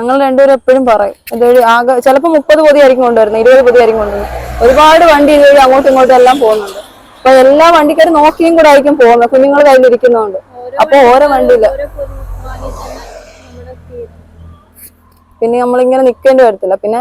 ഞങ്ങൾ രണ്ടുപേരും എപ്പോഴും പറയും. ഇതൊരു ആകെ ചിലപ്പോൾ മുപ്പത് പൊതി ആയിരിക്കും കൊണ്ടുവരുന്നത് ഇരുപത് പൊതി ആയിരിക്കും കൊണ്ടുവരുന്നത്. ഒരുപാട് വണ്ടി ഇതുവഴി അങ്ങോട്ടും ഇങ്ങോട്ടും എല്ലാം പോകുന്നുണ്ട്. അപ്പൊ എല്ലാ വണ്ടിക്കാരും നോക്കിയും കൂടെ ആയിരിക്കും പോകുന്നത്. കുഞ്ഞുങ്ങൾ കയ്യിലിരിക്കുന്നതുകൊണ്ട് അപ്പൊ ഓരോ വണ്ടിയിൽ പിന്നെ നമ്മളിങ്ങനെ നിൽക്കേണ്ടി വരത്തില്ല. പിന്നെ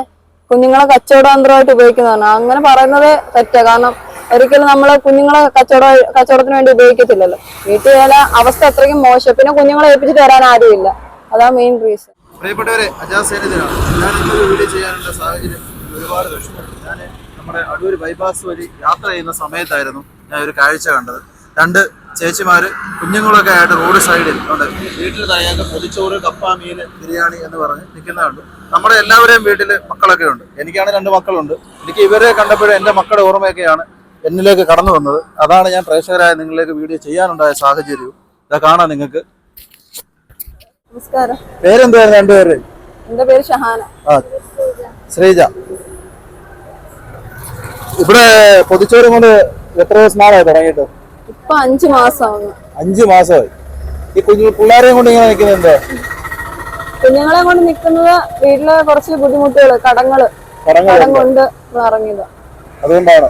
കുഞ്ഞുങ്ങളെ കച്ചവടാന്തരമായിട്ട് ഉപയോഗിക്കുന്നതാണ്. അങ്ങനെ പറയുന്നത് തെറ്റാ. കാരണം ഒരിക്കലും നമ്മൾ കുഞ്ഞുങ്ങളെ കച്ചവട കച്ചവടത്തിന് വേണ്ടി ഉപയോഗിക്കത്തില്ലല്ലോ. വീട്ടിലെ അവസ്ഥ അത്രയ്ക്കും മോശം. പിന്നെ കുഞ്ഞുങ്ങളെ ഏൽപ്പിച്ച് തരാൻ ആരുമില്ല. അതാ മെയിൻ റീസൺ പ്രിയപ്പെട്ടവരെ അജാസ് സേനത്തിനാണ് ഞാൻ ഇന്നൊരു വീഡിയോ ചെയ്യാനുള്ള സാഹചര്യം ഒരുപാട് വിഷമമുണ്ട് ഞാൻ നമ്മുടെ അടൂർ ബൈപ്പാസ് വഴി യാത്ര ചെയ്യുന്ന സമയത്തായിരുന്നു ഞാൻ ഒരു കാഴ്ച കണ്ടത്. രണ്ട് ചേച്ചിമാര് കുഞ്ഞുങ്ങളൊക്കെ ആയിട്ട് റോഡ് സൈഡിൽ ഉണ്ട്. വീട്ടിൽ തയ്യാറ പൊതിച്ചോറ് കപ്പ മീൻ ബിരിയാണി എന്ന് പറഞ്ഞ് നിൽക്കുന്നതുണ്ട് നമ്മുടെ എല്ലാവരെയും വീട്ടിൽ മക്കളൊക്കെ ഉണ്ട്. എനിക്കാണ് രണ്ട് മക്കളുണ്ട്. എനിക്ക് ഇവരെ കണ്ടപ്പോഴും എന്റെ മക്കളുടെ ഓർമ്മയൊക്കെയാണ് എന്നിലേക്ക് കടന്നു വന്നത്. അതാണ് ഞാൻ പ്രേക്ഷകരായ നിങ്ങളിലേക്ക് വീഡിയോ ചെയ്യാനുണ്ടായ സാഹചര്യവും. ഇതാ കാണാം നിങ്ങൾക്ക്. നമസ്കാരം. പേരെന്തായിരുന്നു രണ്ടുപേര്? എന്റെ പേര് ഷഹാന. ആ ശ്രീജ. ഇവിടെ പൊതിച്ചോറ് കൊണ്ട് എത്ര ദിവസം നാളായി തുടങ്ങിയിട്ട്? ഇപ്പൊ അഞ്ചു മാസമാണ് അഞ്ചു മാസമായി. ഈ കുഞ്ഞു പിള്ളേരെയും കൊണ്ട് ഇങ്ങനെ നിൽക്കുന്നുണ്ട്? കുഞ്ഞുങ്ങളെ കൊണ്ട് നിൽക്കുന്നത് വീട്ടിലെ കുറച്ച് ബുദ്ധിമുട്ടുകൾ കടങ്ങൾ. കടം കൊണ്ട് ഇറങ്ങിയത് അതുകൊണ്ടാണ്.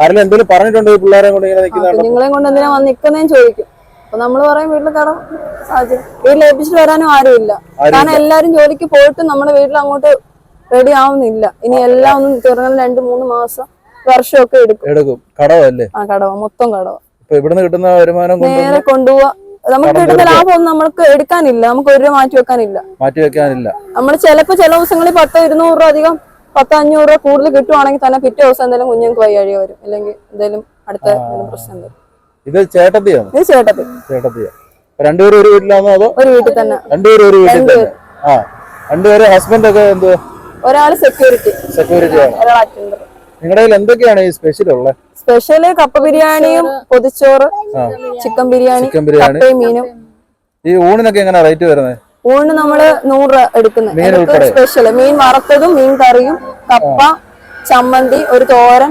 ആരെങ്കിലും എന്തെങ്കിലും പറഞ്ഞിട്ടുണ്ടോ ഈ പിള്ളേരെയും കൊണ്ട് ഇങ്ങനെ നിൽക്കുന്നുണ്ട്? കുഞ്ഞുങ്ങളെയും കൊണ്ട് എന്തിനാ വന്ന് നിൽക്കുന്നതെന്ന് ചോദിക്കും. അപ്പൊ നമ്മൾ പറയും വീട്ടിൽ കടം വീട്ടിൽ ഏൽപ്പിച്ചിട്ട് വരാനും ആരുമില്ല കാരണം എല്ലാരും ജോലിക്ക് പോയിട്ട് നമ്മുടെ വീട്ടിൽ അങ്ങോട്ട് റെഡി ആവുന്നില്ല. ഇനി എല്ലാം ഒന്നും തീർന്നാൽ രണ്ട് മൂന്ന് മാസം വർഷമൊക്കെ എടുക്കും. എടുക്കും. കടവല്ലേ? ആ കടവ. മൊത്തം കടവ. ഇവിടുന്ന് കിട്ടുന്ന വരുമാനം നേരെ കൊണ്ടുപോവാ. നമുക്ക് കിട്ടുന്ന ലാഭം ഒന്നും നമ്മൾക്ക് എടുക്കാനില്ല. നമുക്ക് ഒരു മാറ്റി വെക്കാനില്ല. മാറ്റി വെക്കാനില്ല. നമ്മൾ ചിലപ്പോ ചില ദിവസങ്ങളിൽ പത്തോ ഇരുന്നൂറ് രൂപ അധികം പത്തോ അഞ്ഞൂറ് രൂപ കൂടുതൽ കിട്ടുവാണെങ്കിൽ തന്നെ പിറ്റേ ദിവസം എന്തെങ്കിലും കുഞ്ഞുങ്ങൾക്ക് വയ്യാഴിക വരും. അല്ലെങ്കിൽ എന്തെങ്കിലും അടുത്ത പ്രശ്നം വരും. ഇത് ചേട്ടത്തിയാണ്. ഇത് ചേട്ടത്തി. ചേട്ടത്തിയാ. രണ്ടുപേരും ഒരു വീട്ടിലാണോ അതോ ഒരു വീട്ടിൽ തന്നെ. രണ്ടുപേരും ഒരു വീട്ടിൽ തന്നെ? ആ. രണ്ടുപേരും ഹസ്ബൻഡ് ഒക്കെ എന്തോ ഒരാൾ സെക്യൂരിറ്റി സെക്യൂരിറ്റി ആണ്. നിങ്ങളുടെ കയ്യിൽ എന്തൊക്കെയാണ് ഈ സ്പെഷ്യൽ ഉള്ളത്? സ്പെഷ്യൽ കപ്പ ബിരിയാണിയും പൊതിച്ചോറ് ചിക്കൻ ബിരിയാണി ചിക്കൻ ബിരിയാണി. മീനും. ഈ ഊണിനൊക്കെ എങ്ങനെ റേറ്റ് വരുന്നത് ഊണ് നമ്മൾ നൂറ് രൂപ എടുക്കുന്നത് സ്പെഷ്യൽ മീൻ വറുത്തതും മീൻ കറിയും കപ്പ ചമ്മന്തി ഒരു തോരൻ.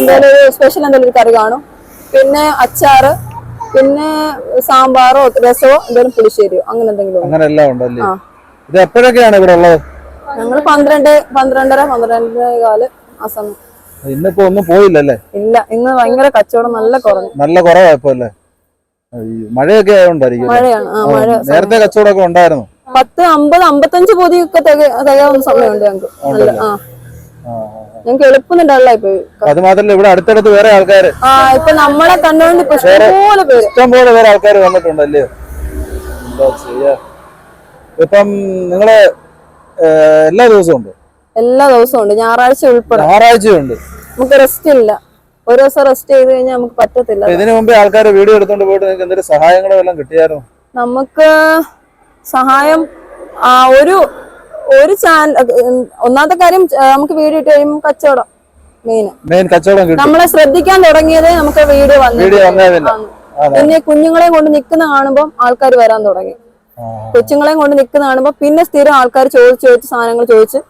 എന്തായാലും സ്പെഷ്യൽ എന്തെങ്കിലും കറി കാണും. പിന്നെ അച്ചാറ് പിന്നെ സാമ്പാറോ രസമോ എന്തെങ്കിലും പുളിശ്ശേരിയോ അങ്ങനെ എന്തെങ്കിലും. അങ്ങനെ എല്ലാം ഉണ്ടല്ലേ. ഇത് എപ്പോഴൊക്കെയാണ് ഇവിടെ ഉള്ളത്? ഞങ്ങൾ പന്ത്രണ്ട് പന്ത്രണ്ടര പന്ത്രണ്ടര കാൽ ആ സമയം ഇന്നിപ്പോ ഒന്നും പോയില്ലല്ലേ? ഇല്ല ഇന്ന് ഭയങ്കര കച്ചവടം നല്ല കുറഞ്ഞു നല്ല കുറവായപ്പോ അല്ലേ? മഴയൊക്കെ ആയതുകൊണ്ടായിരിക്കും നേരത്തെ കച്ചവടമൊക്കെ ഉണ്ടായിരുന്നു. പത്ത് അമ്പത് അമ്പത്തഞ്ച് പൊതിയൊക്കെ തിക തികയാവുന്ന സമയമുണ്ട് ഞങ്ങൾക്ക്. ആ. ഞങ്ങൾക്ക് എളുപ്പമുണ്ടായി പോയി. അത് മാത്രല്ല ഇവിടെ അടുത്തടുത്ത് വേറെ ആൾക്കാര്. ആ ഇപ്പൊ നമ്മളെ കണ്ടുകൊണ്ട് ഇപ്പൊ ഇഷ്ടംപോലെ പേര്. വേറെ ആൾക്കാർ വന്നിട്ടുണ്ടല്ലേ? എന്താ ചെയ്യാ? ഇപ്പം നിങ്ങൾ എല്ലാ ദിവസവും ഉണ്ട്? എല്ലാ ദിവസവും ഉണ്ട്. ഞായറാഴ്ച ഉൾപ്പെടെ. ഞായറാഴ്ചയുണ്ട് നമുക്ക് റെസ്റ്റ് ഇല്ല. ഒരു ദിവസം റെസ്റ്റ് ചെയ്ത് കഴിഞ്ഞാൽ നമുക്ക് പറ്റത്തില്ല. ഇതിനു മുമ്പേ ആൾക്കാർ വീഡിയോ എടുത്തോണ്ട് പോയിട്ട് നിങ്ങൾക്ക് എന്തെങ്കിലും സഹായങ്ങളോ എല്ലാം കിട്ടിയായിരുന്നു? നമുക്ക് സഹായം ആ ഒരു ഒരു ചാനൽ ഒന്നാമത്തെ കാര്യം നമുക്ക് വീഡിയോ ഇട്ട് കഴിയുമ്പോൾ കച്ചവടം മെയിൻ മെയിൻ കച്ചവടം നമ്മളെ ശ്രദ്ധിക്കാൻ തുടങ്ങിയത് നമുക്ക് വീഡിയോ വന്നു പിന്നെ കുഞ്ഞുങ്ങളെയും കൊണ്ട് നിൽക്കുന്ന കാണുമ്പോൾ ആൾക്കാർ വരാൻ തുടങ്ങി. കൊച്ചുങ്ങളെയും കൊണ്ട് നിൽക്കുന്ന കാണുമ്പോൾ പിന്നെ സ്ഥിരം ആൾക്കാർ ചോദിച്ചു ചോദിച്ച് സാധനങ്ങൾ ചോദിച്ച്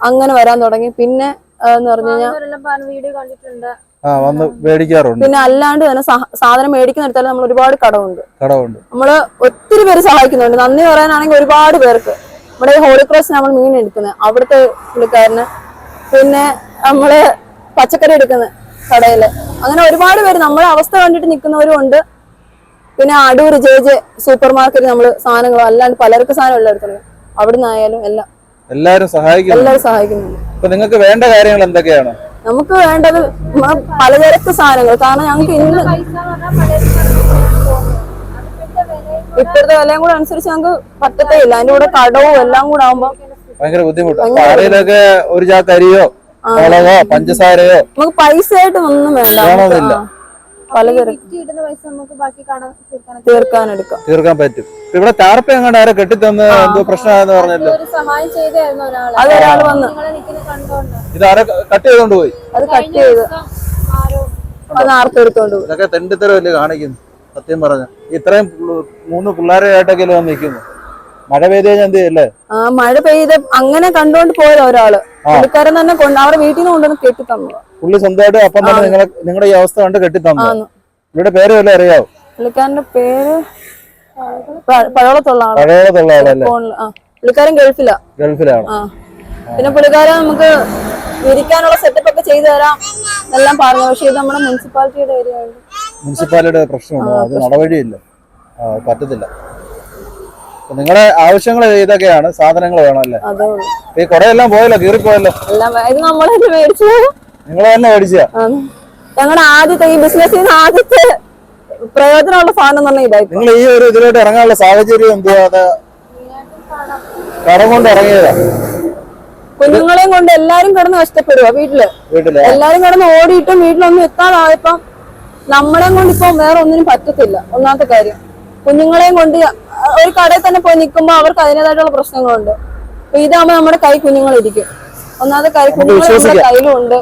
അങ്ങനെ വരാൻ തുടങ്ങി. പിന്നെ എന്ന് പറഞ്ഞു കഴിഞ്ഞാൽ വീഡിയോ കണ്ടിട്ടുണ്ട്. ആ വന്ന് മേടിക്കാറുണ്ട്. പിന്നെ അല്ലാണ്ട് തന്നെ സാധനം മേടിക്കുന്നിടത്താലും നമ്മൾ ഒരുപാട് കടമുണ്ട്. കടമുണ്ട്. നമ്മൾ ഒത്തിരി പേര് സഹായിക്കുന്നുണ്ട്. നന്ദി പറയാനാണെങ്കിൽ ഒരുപാട് പേർക്ക്. നമ്മുടെ ഈ ഹോളി ക്രോസ് നമ്മൾ മീൻ എടുക്കുന്നത്. അവിടുത്തെ പുള്ളിക്കാരന്. പിന്നെ നമ്മൾ പച്ചക്കറി എടുക്കുന്നത് കടയിൽ. അങ്ങനെ ഒരുപാട് പേര് നമ്മളെ അവസ്ഥ കണ്ടിട്ട് നിൽക്കുന്നവരും ഉണ്ട്. പിന്നെ Adoor J J super market നമ്മൾ സാധനങ്ങൾ അല്ലാണ്ട് പലർക്ക് സാധനം എല്ലാം എടുക്കുന്നത് അവിടെ ആയാലും എല്ലാം. എല്ലാവരും സഹായിക്കുന്നു. എല്ലാവരും സഹായിക്കുന്നുണ്ട്. നിങ്ങൾക്ക് വേണ്ട കാര്യങ്ങൾ എന്തൊക്കെയാണ്? നമുക്ക് വേണ്ടത് പലചരക്ക് സാധനങ്ങൾ. കാരണം ഞങ്ങൾക്ക് ഇന്ന് പൈസ എന്ന് പറഞ്ഞാൽ പലരും അതിന്റെ വില ഇപ്പോഴത്തെ വിലയും കൂടെ അനുസരിച്ച് നമുക്ക് പറ്റത്തേ ഇല്ല അതിന്റെ കൂടെ കടവും എല്ലാം കൂടെ ആവുമ്പോ ഭയങ്കര ബുദ്ധിമുട്ടാണ് ഒരു ചാക്ക് അരിയോ മുളകോ പഞ്ചസാരയോ നമുക്ക് പൈസ ആയിട്ട് ഒന്നും വേണ്ട. വേണമെന്നില്ല. ആ. പലചരക്ക് പൈസ നമുക്ക് ബാക്കി കടം തീർക്കാൻ തീർക്കാൻ എടുക്കാം തീർക്കാൻ പറ്റും. ഇപ്പൊ ഇവിടെ ടാർപ്പ എങ്ങാണ്ട് ആരെ കെട്ടിത്തന്ന് എന്തോ പ്രശ്നമായെന്ന് പറഞ്ഞല്ലോ. വന്ന്. ഇത് ആരെ കട്ട് ചെയ്തോണ്ട് പോയി. അത് കട്ട് ചെയ്ത് ഇതൊക്കെ തെണ്ടിത്തരമല്ലേ കാണിക്കുന്നു സത്യം പറഞ്ഞ ഇത്രയും മൂന്ന് പിള്ളേരായിട്ടൊക്കെ വന്ന് നിൽക്കുന്നു മഴ പെയ്ത് കഴിഞ്ഞാൽ എന്ത് ചെയ്യല്ലേ? ആ മഴ പെയ്ത് അങ്ങനെ കണ്ടുകൊണ്ട് പോയത് ഒരാൾ. പുള്ളിക്കാരൻ തന്നെ കൊണ്ട് അവരുടെ വീട്ടിൽ നിന്ന് കൊണ്ടുവന്ന് കെട്ടി തന്നു പുള്ളി സ്വന്തമായിട്ട് അപ്പം തന്നെ നിങ്ങളെ നിങ്ങളുടെ ഈ അവസ്ഥ കണ്ട് കെട്ടി തന്നു ഇവിടെ പേര് വല്ല അറിയാവോ? പുള്ളിക്കാരന്റെ പേര് പഴവളത്തുള്ള ആളല്ലേ? പുള്ളിക്കാരൻ ഗൾഫിലാ. ഗൾഫിലാണ്. പിന്നെ പുള്ളിക്കാരൻ നമുക്ക് ഇരിക്കാനുള്ള സെറ്റപ്പ് ഒക്കെ ചെയ്തു തരാം. എല്ലാം പറഞ്ഞു. പക്ഷെ ഇത് നമ്മുടെ മുനിസിപ്പാലിറ്റിയുടെ ഏരിയ ആണ് മുനിസിപ്പാലിറ്റിയുടെ പ്രശ്നമുണ്ട്. അത് നടപടിയില്ല പറ്റത്തില്ല. നിങ്ങളുടെ ആവശ്യങ്ങൾ ഇതൊക്കെയാണ്. സാധനങ്ങൾ വേണമല്ലേ ഈ പോയല്ലോ കീറിപ്പോയല്ലോ. പോയല്ലോ തന്നെ നിങ്ങൾ തന്നെ മേടിച്ചാ? ഞങ്ങളുടെ ആദ്യത്തെ ഈ ബിസിനസ് ആദ്യത്തെ പ്രയോജനമുള്ള സാധനം തന്നെ ഇതായിരുന്നു നിങ്ങൾ ഈ ഒരു ഇതിലോട്ട് ഇറങ്ങാനുള്ള സാഹചര്യം എന്തുവാ? കടം കൊണ്ട് ഇറങ്ങിയതാ. കുഞ്ഞുങ്ങളെയും കൊണ്ട് എല്ലാരും കിടന്ന് കഷ്ടപ്പെടുക വീട്ടിൽ. എല്ലാരും കിടന്ന് ഓടിയിട്ടും വീട്ടിലൊന്നും എത്താതായപ്പം നമ്മളെയും കൊണ്ട് ഇപ്പൊ വേറെ ഒന്നിനും പറ്റത്തില്ല. ഒന്നാമത്തെ കാര്യം കുഞ്ഞുങ്ങളെയും കൊണ്ട് ഒരു കടയിൽ തന്നെ പോയി നിൽക്കുമ്പോൾ അവർക്ക് അതിന്റെതായിട്ടുള്ള പ്രശ്നങ്ങളുണ്ട്. അപ്പൊ ഇതാകുമ്പോൾ നമ്മുടെ കൈ കുഞ്ഞുങ്ങളിരിക്കും. ഒന്നാമത്തെ കാര്യം കുഞ്ഞുങ്ങൾ നമ്മുടെ വിശ്വസിക്കാം. കയ്യിലും ഉണ്ട്.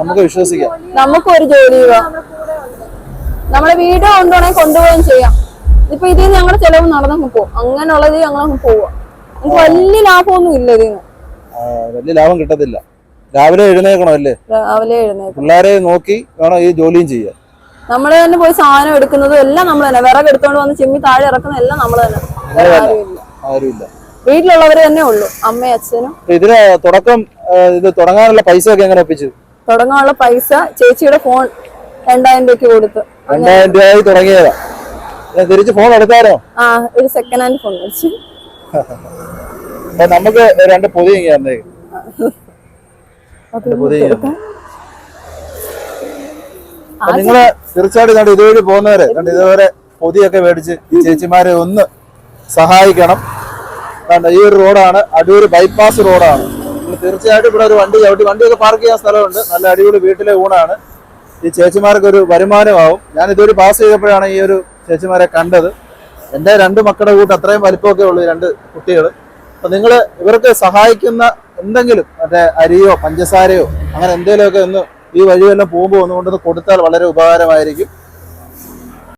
നമുക്ക് ഒരു ജോലി നമ്മളെ വീട് കൊണ്ടുപോകണമെങ്കിൽ കൊണ്ടുപോവുകയും ചെയ്യാം. ഇപ്പൊ ഇതിൽ നിന്ന് ഞങ്ങളുടെ ചെലവ് നടന്നങ്ങ് പോകും. അങ്ങനെയുള്ളത് ഞങ്ങളങ്ങ് പോവുക. നമുക്ക് വലിയ ലാഭമൊന്നും ഇല്ല ഇതിന് വലിയ ലാഭം കിട്ടത്തില്ല. രാവിലെ എഴുന്നേക്കണം അല്ലേ? രാവിലെ എഴുന്നേക്കണം പിള്ളേരെ നോക്കി വേണം ഈ ജോലിയും ചെയ്യാൻ. നമ്മൾ തന്നെ പോയി സാധനം എടുക്കുന്നതും എല്ലാം നമ്മൾ തന്നെ. വിറക് എടുത്തോണ്ട് വന്ന് ചിമ്മി താഴെ ഇറക്കുന്ന എല്ലാം നമ്മൾ തന്നെ. വീട്ടിലുള്ളവര് ആരുമില്ല. വീട്ടിലുള്ളവർ തന്നെ ഉള്ളൂ. അമ്മയും അച്ഛനും. ഇതിന് തുടക്കം ഇത് തുടങ്ങാനുള്ള പൈസ ഒക്കെ എങ്ങനെ ഒപ്പിച്ചു? തുടങ്ങാനുള്ള പൈസ ചേച്ചിയുടെ ഫോൺ രണ്ടായിരം രൂപയ്ക്ക് കൊടുത്തു. രണ്ടായിരം രൂപയായി തുടങ്ങിയതാ. തിരിച്ച് ഫോൺ എടുത്താരോ ആ ഒരു സെക്കൻഡ് ഹാൻഡ് ഫോൺ മേടിച്ചു. നമുക്ക് രണ്ട് പൊതി. പൊതി നിങ്ങൾ തീർച്ചയായിട്ടും ഇതുവഴി പോകുന്നവരെ കണ്ട് ഇതുവരെ പൊതിയൊക്കെ മേടിച്ച് ഈ ചേച്ചിമാരെ ഒന്ന് സഹായിക്കണം. കണ്ട ഈ ഒരു റോഡാണ് അടിയൊരു ബൈപ്പാസ് റോഡാണ്. തീർച്ചയായിട്ടും ഇവിടെ ഒരു വണ്ടി ചവിട്ടി വണ്ടിയൊക്കെ പാർക്ക് ചെയ്യാൻ സ്ഥലമുണ്ട്. നല്ല അടിപൊളി വീട്ടിലെ ഊണാണ്. ഈ ചേച്ചിമാർക്ക് ഒരു വരുമാനമാവും. ഞാൻ ഇതുവരെ പാസ് ചെയ്തപ്പോഴാണ് ഈ ഒരു ചേച്ചിമാരെ കണ്ടത്. എന്റെ രണ്ട് മക്കളുടെ കൂട്ട് അത്രയും വലിപ്പമൊക്കെ ഉള്ളൂ രണ്ട് കുട്ടികൾ. അപ്പൊ നിങ്ങൾ ഇവർക്ക് സഹായിക്കുന്ന എന്തെങ്കിലും മറ്റേ അരിയോ പഞ്ചസാരയോ അങ്ങനെ എന്തെങ്കിലുമൊക്കെ ഒന്ന് ഈ വഴിയെല്ലാം പോകുമ്പോൾ ഒന്ന് കൊണ്ടൊന്ന് കൊടുത്താൽ വളരെ ഉപകാരമായിരിക്കും.